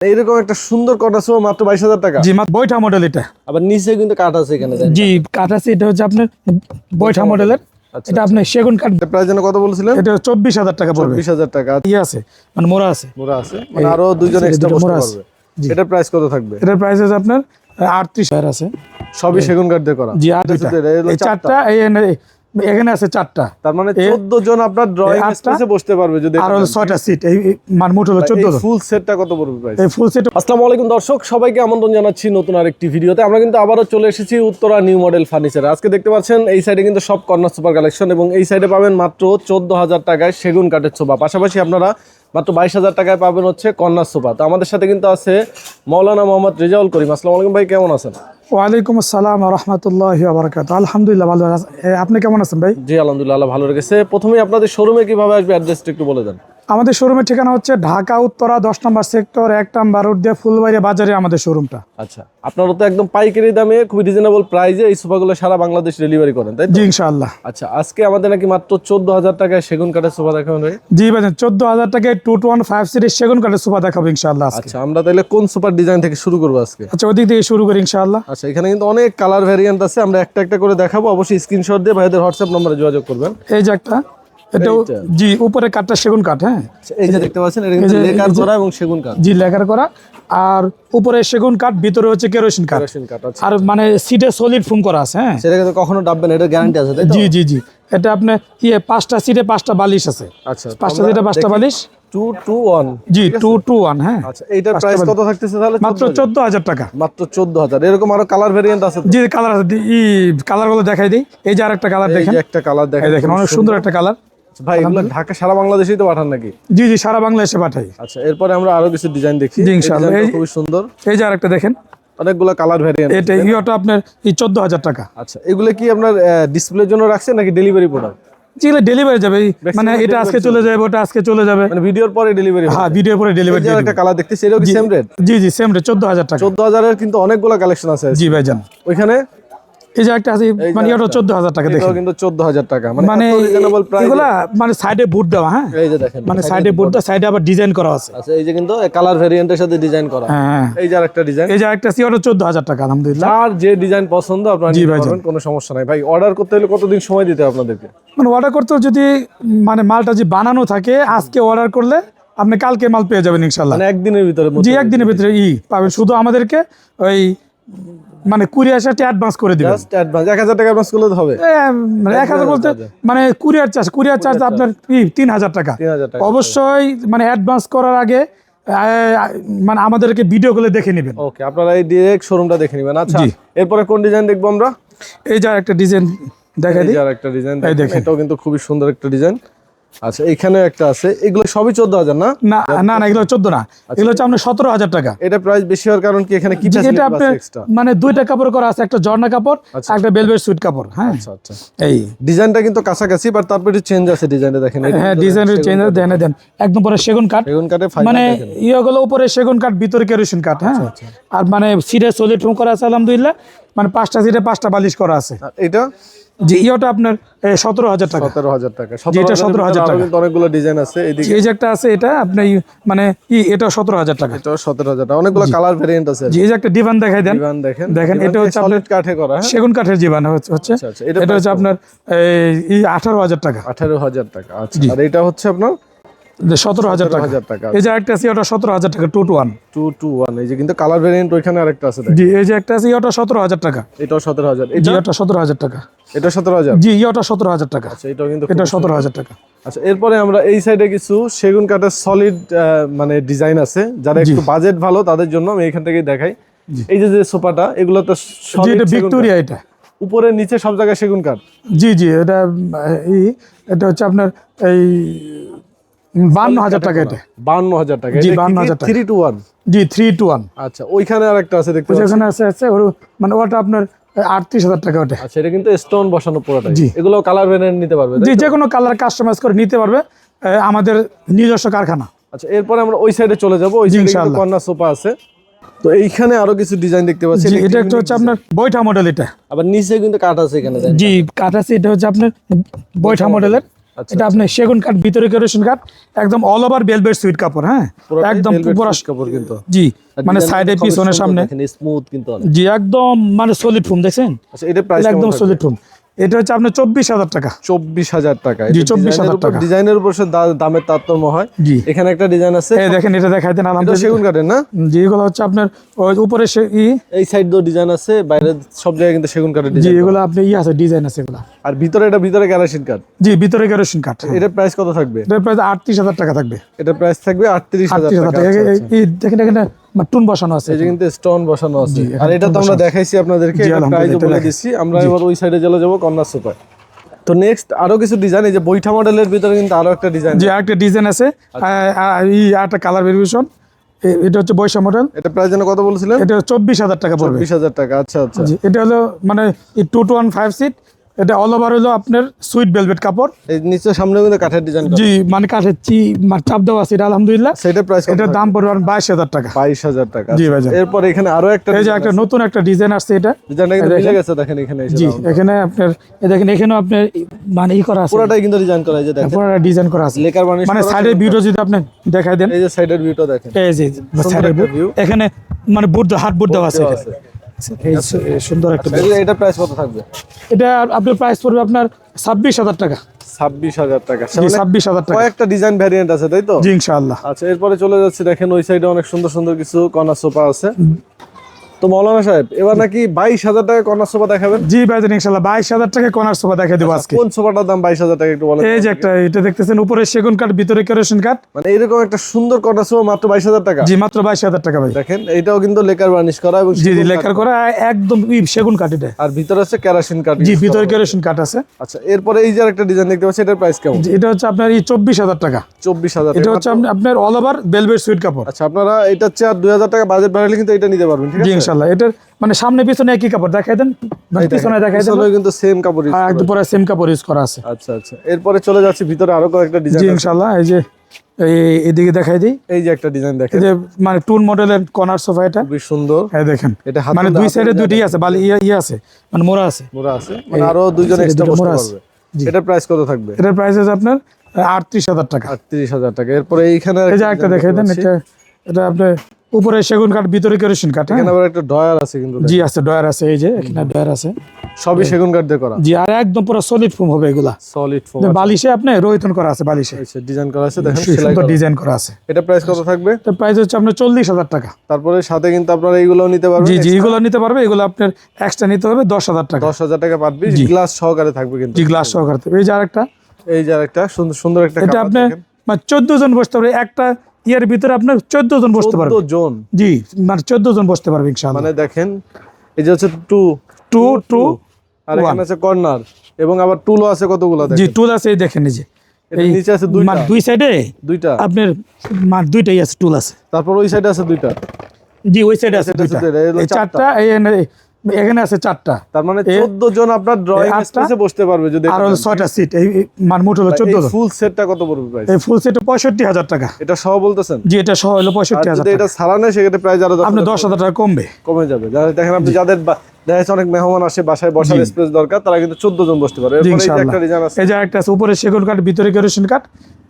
এইরকম একটা সুন্দর কর্নার সোফা মাত্র বাইশ হাজার টাকা। জি মাত্র বৈঠা মডেল এটা। আবার নিচে কিন্তু কাঠ আছে এখানে জি কাঠ আছে এটা হচ্ছে আপনার বৈঠা মডেলের আচ্ছা, এটা আপনার সেগুন কাঠ। প্রাইস যেন কত বলছিলেন? এটা চব্বিশ হাজার টাকা পড়বে। বিশ হাজার টাকা। ইয়ে আছে মানে মোড়া আছে। মোড়া আছে। মানে আরও এক্সট্রা মোড়া আছে। এটার প্রাইস কত থাকবে? এটার প্রাইস আছে আপনার আটত্রিশ হাজার আছে। সবই সেগুন কাঠ দিয়ে করা। জি আর চারটা। এই এখানে আছে চারটা। তার মানে চোদ্দ জন আপনার ড্রয়িং স্পেসে বসতে পারবে যদি আর ছয়টা সিট এই মানে মোট হলো চোদ্দ ফুল সেটটা কত পড়বে প্রাইস এই ফুল সেট আসসালামু আলাইকুম দর্শক সবাইকে আমন্ত্রণ জানাচ্ছি নতুন আরেকটি ভিডিওতে। আমরা কিন্তু আবারও চলে এসেছি উত্তরা নিউ মডেল ফার্নিচার আজকে দেখতে পাচ্ছেন এই সাইডে কিন্তু সব কর্নার সুপার কালেকশন এবং এই সাইডে পাবেন মাত্র চোদ্দ হাজার টাকায় সেগুন কাঠের সোফা পাশাপাশি আপনারা মাত্র বাইশ হাজার টাকায় পাবেন হচ্ছে কর্নার সোফা তো আমাদের সাথে কিন্তু আছে মৌলানা মোহাম্মদ রেজাউল করিম। আসসালামু আলাইকুম ভাই কেমন আছেন? ওয়ালাইকুম আসসালাম রহমতুল্লাহ বারাকাত আলহামদুলিল্লাহ ভালো। আপনি কেমন আছেন ভাই? জি, আলহামদুলিল্লাহ ভালো রেখেছে। প্রথমে আপনাদের শোরুমে কীভাবে আসবে অ্যাড্রেসটা একটু বলে দেন। আমাদের শোরুমের ঠিকানা হচ্ছে ঢাকা উত্তরা দশ নম্বর সেক্টর এক নম্বর রোড দিয়ে ফুলবাড়ি বাজারে আমাদের শোরুমটা আচ্ছা আপনারা তো একদম পাইকারি দামে খুবই রিজনেবল প্রাইসে এই সোফাগুলো সারা বাংলাদেশ ডেলিভারি করেন তাই? জি ইনশাআল্লাহ। আচ্ছা আজকে আমাদের নাকি মাত্র চোদ্দ হাজার টাকায় সেগুন কাঠের সোফা দেখাবেন ভাই? জি ভাই চোদ্দ হাজার টাকায় two two one five series সেগুন কাঠের সোফা দেখাবো ইনশাআল্লাহ আজকে। আচ্ছা আমরা তাহলে কোন সুপার ডিজাইন থেকে শুরু করব আজকে? আচ্ছা ওদিক থেকে শুরু করি ইনশাআল্লাহ। আচ্ছা এখানে কিন্তু অনেক কালার ভ্যারিয়েন্ট আছে আমরা একটা একটা করে দেখাবো। অবশ্যই স্ক্রিনশট দিয়ে ভাইদের হোয়াটসঅ্যাপ নম্বরে যোগাযোগ করবেন। এই যে একটা। এইটা। জি উপরে কাঠটা সেগুন কাঠ হ্যাঁ। আচ্ছা, এই যে দেখতে পাচ্ছেন এটা কিন্তু লেকার করা এবং সেগুন কাঠ। জি লেখার করা। আর উপরে সেগুন কাঠ ভিতরে হচ্ছে কেরোসিন কাঠ। কাঠ আর মানে সিটে সলিড ফোম করা আছে হ্যাঁ। সেটা কিন্তু কখনো ডাববে না এটা গ্যারান্টি আছে জি জি জি। এটা আপনার ইয়ে পাঁচটা সিটে পাঁচটা বালিশ আছে। আচ্ছা পাঁচটা সিটে পাঁচটা বালিশ। Two two one. জি টু টু ওয়ান হ্যাঁ। আচ্ছা এইটার প্রাইস কত থাকতেছে তাহলে? মাত্র চোদ্দ হাজার। টাকা। মাত্র চোদ্দ হাজার। এরকম আরও কালার ভ্যারিয়েন্ট আছে? জি কালার আছে ই কালারগুলো দেখাই দিই। এই যে আরেকটা কালার দেখেন। একটা কালার দেখেন দেখেন অনেক সুন্দর একটা কালার ভাই এগুলো ঢাকা সারা বাংলাদেশেই তো পাঠান নাকি? জি জি সারা বাংলাদেশে পাঠাই। আচ্ছা এরপরে আমরা আরও কিছু ডিজাইন দেখি। ইনশাআল্লাহ। সুন্দর। এই যে আরেকটা দেখেন। অনেকগুলো কালার ভ্যারিয়েন্ট এটা ইয়েটা আপনার এই চোদ্দ হাজার টাকা। আচ্ছা এগুলো কি আপনার ডিসপ্লের জন্য রাখছেন নাকি ডেলিভারি প্রোডাক্ট যেগুলো ডেলিভারি যাবে। মানে এটা আজকে চলে যাবে ওটা আজকে চলে যাবে। মানে ভিডিওর পরে ডেলিভারি হ্যাঁ ভিডিও পরে ডেলিভারি যে একটা কালার দেখতেছি এটাও কি সেম রেট জি জি সেম রেট চোদ্দ হাজার টাকা। চোদ্দ হাজারের কিন্তু অনেকগুলো কালেকশন আছে। জি ভাইজান। ওইখানে এই যে একটা আছে মানে এটা চোদ্দ হাজার টাকা এটাও দেখেন। কিন্তু চোদ্দ হাজার টাকা মানে মানে রিজনেবল প্রাইস এগুলা মানে সাইডে বুট দেওয়া হ্যাঁ? এই যে দেখেন মানে সাইডে বুট দেওয়া সাইডে আবার ডিজাইন করা আছে। আচ্ছা এই যে কিন্তু কালার ভ্যারিয়েন্টের সাথে ডিজাইন করা। হ্যাঁ হ্যাঁ। এই যে আরেকটা ডিজাইন এই যে একটা সি চোদ্দ হাজার টাকা আলহামদুলিল্লাহ। আর যে ডিজাইন পছন্দ আপনারা নিতে পারবেন কোনো সমস্যা নাই। ভাই অর্ডার করতে হলে কতদিন সময় দিতে হবে আপনাদেরকে? মানে অর্ডার করতে যদি মানে মালটা যদি বানানো থাকে আজকে অর্ডার করলে আপনি কালকে মাল পেয়ে যাবেন ইনশাল্লাহ মানে একদিনের ভিতরে জি একদিনের ভিতরে ই পাবেন। শুধু আমাদেরকে ওই মানে কুরিয়ার সাথে অ্যাডভান্স করে দিবেন। জাস্ট অ্যাডভান্স এক হাজার টাকা অ্যাডভান্স করলে হবে। মানে এক হাজার বলতে মানে কুরিয়ার চার্জ কুরিয়ার চার্জ আপনার কি তিন হাজার টাকা। অবশ্যই মানে অ্যাডভান্স করার আগে মানে আমাদেরকে ভিডিও গুলো দেখে নেবেন। ওকে আপনারা এই ডিরেক্ট শোরুমটা দেখে নেবেন। আচ্ছা এরপরে কোন ডিজাইন দেখব আমরা? এই যে একটা ডিজাইন দেখা দিই যে আরেকটা ডিজাইন। এটাও কিন্তু খুবই সুন্দর একটা ডিজাইন আচ্ছা এখানে একটা আছে। এগুলো সবই চোদ্দ হাজার না? না না এগুলো চোদ্দ না। এগুলো হচ্ছে আপনার সতেরো হাজার টাকা। এটা প্রাইস বেশি হওয়ার কারণ কি? এখানে কি এটা আপনার মানে দুইটা কাপড় করা আছে একটা কাপড় একটা বেলভেট সুইট কাপড় হ্যাঁ। আচ্ছা আচ্ছা। এই। ডিজাইনটা কিন্তু কাছাকাছি বাট তারপরে একটু চেঞ্জ আছে ডিজাইনটা দেখেন। হ্যাঁ ডিজাইনের চেঞ্জ দেন দেন একদম পরে সেগুন কাঠ। কাটে ফাইবার মানে আচ্ছা, ইয়েগুলো উপরে সেগুন কাঠ ভিতরে কেরোসিন কাঠ হ্যাঁ। আর মানে সিটে সলিড রুম করা আছে আলহামদুলিল্লাহ। মানে পাঁচটা সিটে পাঁচটা বালিশ করা আছে। এটা? যে ইয়েটা আপনার সতেরো হাজার টাকা। সতেরো হাজার টাকা। যেটা সতেরো হাজার টাকা। কিন্তু অনেকগুলো ডিজাইন আছে এদিকে। এই যে একটা আছে এটা আপনার মানে ই এটা সতেরো হাজার টাকা। এটা সতেরো হাজার টাকা। অনেকগুলো কালার ভ্যারিয়েন্ট আছে। এই যে একটা ডিভান দেখাই দেন। ডিভান দেখেন। দেখেন, এটা হচ্ছে সলিড কাঠে করা হ্যাঁ? সেগুন কাঠের ডিভান হচ্ছে আচ্ছা, আচ্ছা, এটা হচ্ছে আপনার এই আঠারো হাজার টাকা। আঠারো হাজার টাকা আচ্ছা। আর এটা হচ্ছে আপনার সতেরো হাজার টাকা। এই যে একটা আছে ওটা সতেরো হাজার টাকা two two one two two one এই যে কিন্তু কালার ভ্যারিয়েন্ট ওইখানে আরেকটা আছে জি এই যে একটা আছে ওটা সতেরো হাজার টাকা। এটাও সতেরো হাজার। জি ওটা সতেরো হাজার টাকা। এটা সতেরো হাজার? জি ওটা সতেরো হাজার টাকা। আচ্ছা এটাও কিন্তু এটা সতেরো হাজার টাকা। আচ্ছা এরপরে আমরা এই সাইডে কিছু সেগুন কাঠের সলিড মানে ডিজাইন আছে। যারা একটু বাজেট ভালো তাদের জন্য আমি এখান থেকে দেখাই। এই যে যে সোফাটা এগুলো তো। ভিক্টোরিয়া এটা। উপরে নিচে সব জায়গায় সেগুন কাঠ। জি জি এটা এই এটা হচ্ছে আপনার এই বান্ন হাজার টাকা এটা। বান্ন হাজার টাকা। জি, 52,000 টাকা। থ্রি টু ওয়ান জি থ্রি টু আচ্ছা ওইখানে আর একটা আছে দেখতে পাচ্ছি। যেখানে আছে আছে মানে ওটা আপনার আটত্রিশ হাজার টাকা ওটা। আচ্ছা এটা কিন্তু স্টোন বসানো এগুলো কালার ভ্যারিয়েন্ট নিতে পারবে তাই জি যে কোনো কালার কাস্টমাইজ করে নিতে পারবে আমাদের নিজস্ব কারখানা। আচ্ছা এরপরে আমরা ওই সাইডে চলে যাব। ওই সাইডে ইনশাআল্লাহ। সোফা আছে। তো এইখানে আরও কিছু ডিজাইন দেখতে পাচ্ছি। এটা একটা হচ্ছে আপনার বৈঠা মডেল এটা। আবার নিচে কিন্তু কাঠ আছে এখানে জি কাঠ আছে এটা হচ্ছে আপনার বৈঠা মডেলের এটা আপনি সেগুন কাঠ ভিতরে কেরোসিন কাঠ? একদম অল ওভার বেলবেট সুইট কাপড় হ্যাঁ? একদম পুরো কাপড় কিন্তু। জি মানে সাইডে পিস পিছনে সামনে। স্মুথ কিন্তু জি একদম মানে সলিড ফুম দেখছেন? আচ্ছা এটা প্রাইস একদম সলিড ফুম এটা হচ্ছে আপনার চব্বিশ হাজার টাকা। চব্বিশ হাজার টাকা। জি, 24,000 টাকা। ডিজাইনের উপর দামের তারতম্য হয়। জি। এখানে একটা ডিজাইন আছে। দেখেন এটা দেখাই দেন এটা আলহামদুলিল্লাহ। সেগুন কাঠের না? জি এগুলো হচ্ছে আপনার উপরে এই সাইড দিয়ে ডিজাইন আছে বাইরে সব জায়গায় কিন্তু সেগুন কাঠের জি ডিজাইন এগুলো আপনি ই আছে ডিজাইন আছে এগুলো। আর ভিতরে এটা ভিতরে ক্যারাসিন কাঠ। জি ভিতরে কেরোসিন কাঠ। এটা প্রাইস কত থাকবে? এটার প্রাইস আটত্রিশ হাজার টাকা থাকবে। এটা প্রাইস থাকবে আটত্রিশ হাজার টাকা। আচ্ছা। এই দেখেন এখানে আমার টুন বসানো আছে এই কিন্তু স্টোন বসানো আছে। আর এটা তো আমরা দেখাইছি আপনাদেরকে জি, এটা এটা বলে। দিচ্ছি আমরা এবার ওই সাইডে চলে যাব কন্যা সুপার। তো নেক্সট আরও কিছু ডিজাইন এই যে বৈঠা মডেলের ভিতরে কিন্তু আরও একটা ডিজাইন যে একটা ডিজাইন আছে। আ- একটা কালার ভেরিয়েশন এটা হচ্ছে বৈশা মডেল এটা প্রাইস যেন কত বলছিলেন? এটা চব্বিশ হাজার টাকা পড়বে। বিশ হাজার টাকা আচ্ছা আচ্ছা। এটা হলো মানে two two one five seat এটা অল ওভার হলো আপনার সুইট ভেলভেট কাপড়। এই নিচে সামনে কিন্তু কাঠের ডিজাইন জি মানে কাঠের চি মানে চাপ দেওয়া আছে এটা আলহামদুলিল্লাহ। সেটা প্রাইস এটার দাম পড়বে বাইশ হাজার টাকা। বাইশ হাজার টাকা। জি। ভাইজান। এরপর এখানে আরও একটা এই যে একটা নতুন একটা ডিজাইন আসছে এটা। ডিজাইনটা কিন্তু মিলে গেছে দেখেন এখানে জি এখানে আপনার এই দেখেন এখানেও আপনার মানে ই করা আছে। পুরোটাই কিন্তু ডিজাইন করা যে দেখেন। পুরো ডিজাইন করা আছে। লেকার বানিশ মানে সাইডের ভিউটা যদি আপনি দেখাই দেন। এই যে সাইডের ভিউটা দেখেন। এই যে সাইডের ভিউ এখানে মানে বুট হাত বুট দেওয়া আছে। এই সুন্দর একটা এই এটা প্রাইস কত থাকবে? এটা আপনার প্রাইস পড়বে আপনার ছাব্বিশ হাজার টাকা। ছাব্বিশ হাজার টাকা। ছাব্বিশ হাজার টাকা। কয়েকটা ডিজাইন ভ্যারিয়েন্ট আছে তাই তো? জি ইনশাআল্লাহ। আচ্ছা এরপরে চলে যাচ্ছে দেখেন ওই সাইডে অনেক সুন্দর সুন্দর কিছু কর্নার সোফা আছে। তো মৌলানা সাহেব এবার নাকি বাইশ হাজার টাকা কর্নার সোফা দেখাবেন? জি ভাইজান ইনশাআল্লাহ। বাইশ হাজার টাকা সোফা দেখা দেবো আজকে। কোন সোফাটার দাম বাইশ হাজার টাকা একটু বলেন? এই যে একটা এটা দেখতেছেন উপরে সেগুন কাঠ ভিতরে কেরোসিন কাঠ। মানে এরকম একটা সুন্দর কর্নার সোফা মাত্র বাইশ হাজার টাকা? জি মাত্র বাইশ হাজার টাকা ভাই। দেখেন এটাও কিন্তু লেকার বার্নিশ করা এবং জি জি সেগুন করা একদম সেগুন কাঠ এটা। আর ভিতরে আছে কেরাসিন কাঠ। জি ভিতরে কেরোসিন কাঠ আছে। আচ্ছা এরপরে এই যে একটা ডিজাইন দেখতে পাচ্ছি এটার প্রাইস কেমন? এটা হচ্ছে আপনার এই চব্বিশ হাজার টাকা। চব্বিশ হাজার এটা হচ্ছে আপনি- আপনার অল ওভার বেলভেট সুইট কাপড়। আচ্ছা আপনারা এটা হচ্ছে আর দুই হাজার টাকা বাজেট বাড়ালে কিন্তু এটা নিতে পারবেন ঠিক জি আছে? ইনশাআল্লাহ এটার মানে সামনে পিছনে একই কাপড় দেখাই দেন। মানে পিছনে দেখাই দেন। কিন্তু সেম কাপড় করা। একদম পরে সেম কাপড় ইউজ করা আছে। আচ্ছা আচ্ছা। এরপরে চলে যাচ্ছি ভিতরে আরও কয়েকটা ডিজাইন ইনশাআল্লাহ এই যে এদিকে দেখাই দিই। এই যে একটা ডিজাইন দেখেন। এই যে মানে টুন মডেলের কর্নার সোফা এটা। খুবই সুন্দর। এই দেখেন। এটা হাতে মানে দুই সাইডে দুইটি আছে বালি ইয়ে ইয়ে আছে মানে মোড়া আছে। মোড়া আছে। মানে আরও দুইজন এক্সট্রা বসতে পারবে। জি। এটার প্রাইস কত থাকবে? এটার প্রাইস আছে আপনার আটত্রিশ হাজার টাকা। আটত্রিশ হাজার টাকা। এরপরে এইখানে এই যে একটা দেখাই দেন এটা এটা আপনার উপরে সেগুন কাঠ ভিতরে কেরোসিন কাঠ হ্যাঁ? এখানে আবার একটা ডয়ার আছে কিন্তু জি আছে ডয়ার আছে এই যে এখানে ডয়ার আছে। সবই সেগুন কাঠ দিয়ে করা। জি আর একদম পুরো সলিড ফোম হবে এগুলা। সলিড ফোম বালিশে আপনি রোহিতন করা আছে বালিশে। আচ্ছা ডিজাইন করা আছে দেখেন সেলাই করা। ডিজাইন করা আছে। এটা প্রাইস কত থাকবে? তো প্রাইস হচ্ছে আপনার চল্লিশ হাজার টাকা। তারপরে সাথে কিন্তু আপনারা এইগুলোও নিতে পারবেন জি জি এগুলো নিতে পারবে এগুলো আপনার এক্সট্রা নিতে হবে দশ হাজার টাকা। দশ হাজার টাকা পার পিস গ্লাস সহকারে থাকবে কিন্তু। জি গ্লাস সহকারে এই যে আরেকটা। এই যে একটা সুন্দর সুন্দর একটা এটা আপনি মানে চোদ্দ জন বসতে পারবে একটা ইয়ার ভিতরে আপনার চোদ্দ জন বসতে পারবে। জন? জি মানে চোদ্দ জন বসতে পারবে ইনশাআল্লাহ। মানে দেখেন এই যে হচ্ছে টু টু টু আর এখানে আছে কর্নার এবং আবার টুলও আছে কতগুলো জি টুল আছে এই দেখেন এই যে। নিচে আছে দুইটা। মানে দুই সাইডে দুইটা। আপনার মানে দুইটাই আছে টুল আছে। তারপর ওই সাইডে আছে দুইটা। জি ওই সাইডে আছে দুইটা। চারটা। এই এখানে আছে চারটা। তার মানে 14 জন আপনার ড্রয়িং স্পেসে বসতে পারবে যদি আর ছয়টা সিট এই মানে মোট হলো চোদ্দ ফুল সেটটা কত পড়বে প্রাইস এই ফুল সেটে পঁয়ষট্টি হাজার টাকা। এটা সহ বলতেছেন? জি এটা সহ হলো পঁয়ষট্টি হাজার এটা সারা নেয় সেক্ষেত্রে প্রাইস আরও দশ আপনি হাজার দশ হাজার টাকা কমবে। কমে যাবে। যারা- দেখেন আপনি যাদের দেখা যাচ্ছে অনেক মেহমান আসে বাসায় বসার স্পেস দরকার তারা কিন্তু 14 জন বসতে পারে জি এরপরে এই যে ইনশাআল্লাহ। একটা ডিজাইন আছে। এই যে একটা আছে উপরে সেগুন কাঠ ভিতরে কেরোসিন কাঠ।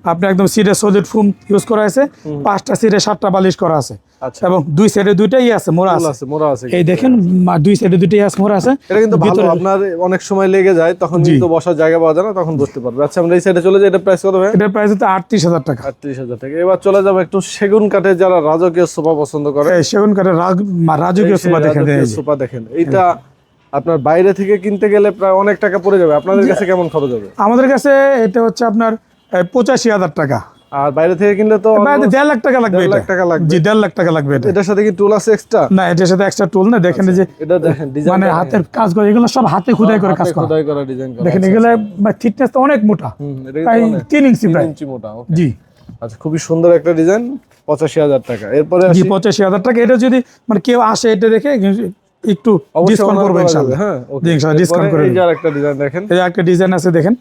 আপনি একদম সিটে সলিড ফুম ইউজ করা আছে পাঁচটা সিটে সাতটা বালিশ করা আছে। আচ্ছা। এবং দুই সাইডে দুইটাই আছে মোড়া আছে। মোড়া আছে। এই দেখেন দুই সাইডে দুইটাই আছে মোড়া আছে। এটা কিন্তু ভালো আপনার অনেক সময় লেগে যায় তখন কিন্তু বসার জায়গা পাওয়া যায় না তখন বসতে পারবে। আচ্ছা আমরা এই সাইডে চলে যাই এটা প্রাইস কত ভাই? এটার প্রাইস হচ্ছে আটত্রিশ হাজার টাকা। আটত্রিশ হাজার টাকা। এবার চলে যাব একটু সেগুন কাঠের যারা রাজকীয় সোফা পছন্দ করে। এই সেগুন কাঠের রাজকীয় সোফা দেখে দেয় এই যে। সোফা দেখেন। এইটা আপনার বাইরে থেকে কিনতে গেলে প্রায় অনেক টাকা পড়ে যাবে। আপনাদের কাছে কেমন খরচ হবে? আমাদের কাছে এটা হচ্ছে আপনার পঁচাশি হাজার টাকা। আর বাইরে থেকে কিনলে তো বাইরে দেড় লাখ টাকা লাগবে লাখ টাকা লাগবে। জি দেড় লাখ টাকা লাগবে এটার সাথে কি টুল আছে এক্সট্রা না এটার সাথে এক্সট্রা টুল না। দেখেন যে এটা দেখেন ডিজাইন মানে হাতের কাজ করে এগুলো সব হাতে খুদাই করে কাজ করা। খোদাই করা ডিজাইন করা। দেখেন এগুলো থিকনেস তো অনেক মোটা। হুম, এটা প্রায় তিন ইঞ্চি প্রায়। ইঞ্চি মোটা জি। আচ্ছা খুবই সুন্দর একটা ডিজাইন পঁচাশি হাজার টাকা। এরপরে জি পঁচাশি হাজার টাকা। এটা যদি মানে কেউ আসে এটা দেখে একটু ডিসকাউন্ট করব ইনশাআল্লাহ হ্যাঁ ইনশাআল্লাহ ডিসকাউন্ট করে এই যে আরেকটা ডিজাইন দেখেন। এই একটা ডিজাইন আছে দেখেন।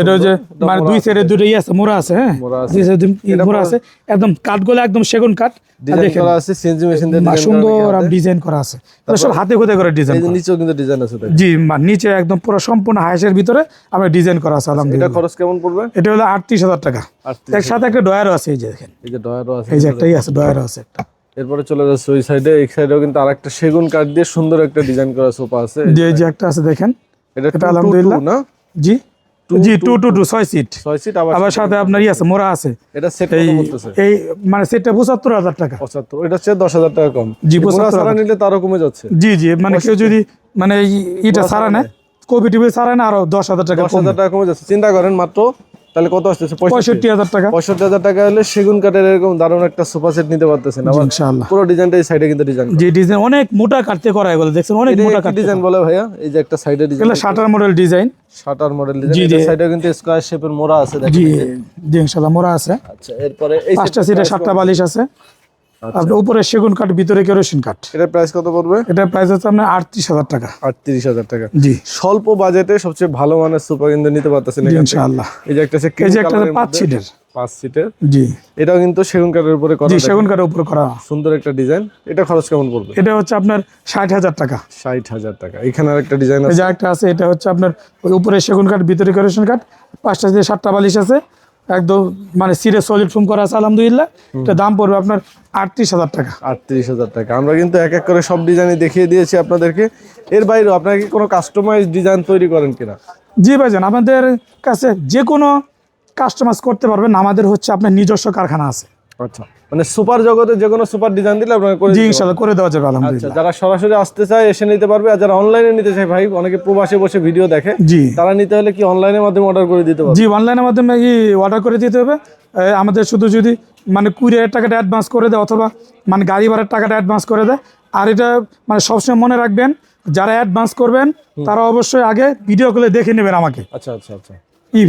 এটা সুন্দর। মানে দুই সাইডে দুটো ইয়ে আছে মোড়া আছে হ্যাঁ? মোড়া আছে। দুই সাইডে এটা মোড়া আছে। একদম কাঠগুলো একদম সেগুন আর দেখেন করা আছে সিএনজি মেশিন দিয়ে সুন্দর ডিজাইন করা আছে। সব হাতে খুদে করে ডিজাইন এই নিচেও কিন্তু ডিজাইন আছে জি মা- নিচে একদম পুরো সম্পূর্ণ হাইসের ভিতরে আমরা ডিজাইন করা আছে এটা আলহামদুলিল্লাহ। খরচ কেমন পড়বে? এটা হলো আটত্রিশ হাজার টাকা। আটত্রিশ এর সাথে একটা ডয়ারও আছে এই যে দেখেন। এই যে ডয়ারও আছে। এই যে একটাই আছে ডয়ারও আছে একটা। এরপরে চলে যাচ্ছে ওই সাইডে এই সাইডেও কিন্তু আরেকটা সেগুন কাঠ দিয়ে সুন্দর একটা ডিজাইন করা সোফা আছে। যে যে একটা আছে দেখেন। এটা এটা আলহামদুলিল্লাহ। না? জি। জি টু টু টু ছয় সিট ছয় সিট আবার সাথে আপনার ই আছে মোড়া আছে। এটা সেট এই মানে সেটটা পঁচাত্তর হাজার টাকা। পঁচাত্তর এটা হচ্ছে দশ হাজার টাকা কম। জি, মোড়া 75,000 ছাড়া নিলে তারও কমে যাচ্ছে। জি জি মানে কেউ যদি মানে ইটা ছাড়া নেয় টিভি ছাড়া না আরও দশ হাজার টাকা দশ হাজার টাকা কমে যাচ্ছে। চিন্তা করেন মাত্র তাহলে কত আসতেছে? পঁয়ষট্টি। হাজার টাকা। পঁয়ষট্টি হাজার টাকা হলে সেগুন কাঠের এরকম দারুণ একটা সোফা সেট নিতে পারতেছেন। ইনশাআল্লাহ। পুরো ডিজাইনটা এই সাইডে কিন্তু ডিজাইন যে ডিজাইন অনেক মোটা কাটতে করা এগুলো দেখছেন? অনেক মোটা কাটতে ডিজাইন বলে ভাইয়া এই যে একটা সাইডে ডিজাইন এটা shutter model design shutter model design এই সাইডে কিন্তু স্কয়ার শেপের মোড়া আছে দেখেন জি জি ইনশাআল্লাহ মোড়া আছে। আচ্ছা এরপরে এই পাঁচটা সিটে সাতটা বালিশ আছে। আপনার উপরে সেগুন কাঠ ভিতরে কেরোসিন কাঠ। এটার প্রাইস কত পড়বে? এটার প্রাইস হচ্ছে আপনার আটত্রিশ হাজার টাকা। আটত্রিশ হাজার টাকা। জি। স্বল্প বাজেটে সবচেয়ে ভালো মানের সুপার কিন্তু নিতে পারতেছেন। ইনশাআল্লাহ। এই যে একটা এই যে একটা পাঁচ সিটের পাঁচ সিটের জি। এটাও কিন্তু সেগুন কাঠের উপরে করা জি সেগুন কাঠের উপর করা। সুন্দর একটা ডিজাইন এটা খরচ কেমন পড়বে? এটা হচ্ছে আপনার ষাট হাজার টাকা। ষাট হাজার টাকা। এখানে আরেকটা ডিজাইন এই আছে। একটা আছে এটা হচ্ছে আপনার উপরে সেগুন কাঠ ভিতরে কেরোসিন কাঠ পাঁচটা দিয়ে সাতটা বালিশ আছে একদম মানে সিরে সলিড ফোম করা আছে আলহামদুলিল্লাহ। এটা দাম পড়বে আপনার আটত্রিশ হাজার টাকা। আটত্রিশ হাজার টাকা। আমরা কিন্তু এক এক করে সব ডিজাইনই দেখিয়ে দিয়েছি আপনাদেরকে। এর বাইরেও আপনারা কি কোনো কাস্টমাইজ ডিজাইন তৈরি করেন কিনা? জি ভাইজান আমাদের কাছে যে কোনো কাস্টমাইজ করতে পারবেন। আমাদের হচ্ছে আপনার নিজস্ব কারখানা আছে। আচ্ছা। মানে সুপার জগতে যে কোনো সুপার ডিজাইন দিলে আপনারা করে জি। ইনশাল্লাহ করে দেওয়া যাবে আচ্ছা আলহামদুলিল্লাহ যারা সরাসরি আসতে চায় এসে নিতে পারবে। আর যারা অনলাইনে নিতে চায় ভাই অনেকে প্রবাসে বসে ভিডিও দেখে। জি। তারা নিতে হলে কি অনলাইনের মাধ্যমে অর্ডার করে দিতে পারবে? জি অনলাইনের মাধ্যমে কি অর্ডার করে দিতে হবে? আমাদের শুধু যদি মানে কুড়ি হাজার টাকাটা অ্যাডভান্স করে দেয় অথবা মানে গাড়ি ভাড়ার টাকাটা অ্যাডভান্স করে দেয়। আর এটা মানে সবসময় মনে রাখবেন যারা অ্যাডভান্স করবেন তারা অবশ্যই আগে ভিডিও কলে দেখে নেবেন আমাকে। আচ্ছা আচ্ছা আচ্ছা।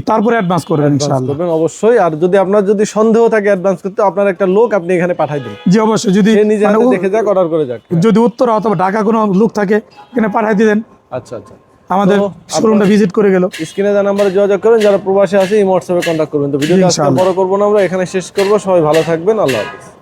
তারপরে অ্যাডভান্স করবেন ইনশাআল্লাহ। করবেন অবশ্যই। আর যদি আপনার যদি সন্দেহ থাকে অ্যাডভান্স করতে আপনার একটা লোক আপনি এখানে পাঠাই দিন। জি অবশ্যই। যদি নিজে মানে দেখে যাক অর্ডার করে যাক। যদি উত্তর অথবা ঢাকা কোনো লোক থাকে এখানে পাঠিয়ে দিলেন আচ্ছা আচ্ছা। আমাদের শোরুমটা ভিজিট করে গেল। স্ক্রিনে দেওয়া নাম্বারে যোগাযোগ করেন যারা প্রবাসে আছে এই হোয়াটসঅ্যাপে কন্ট্যাক্ট করবেন। তো ভিডিওটা আজকে বড় করব না আমরা এখানে শেষ করব। সবাই ভালো থাকবেন। আল্লাহ হাফিজ।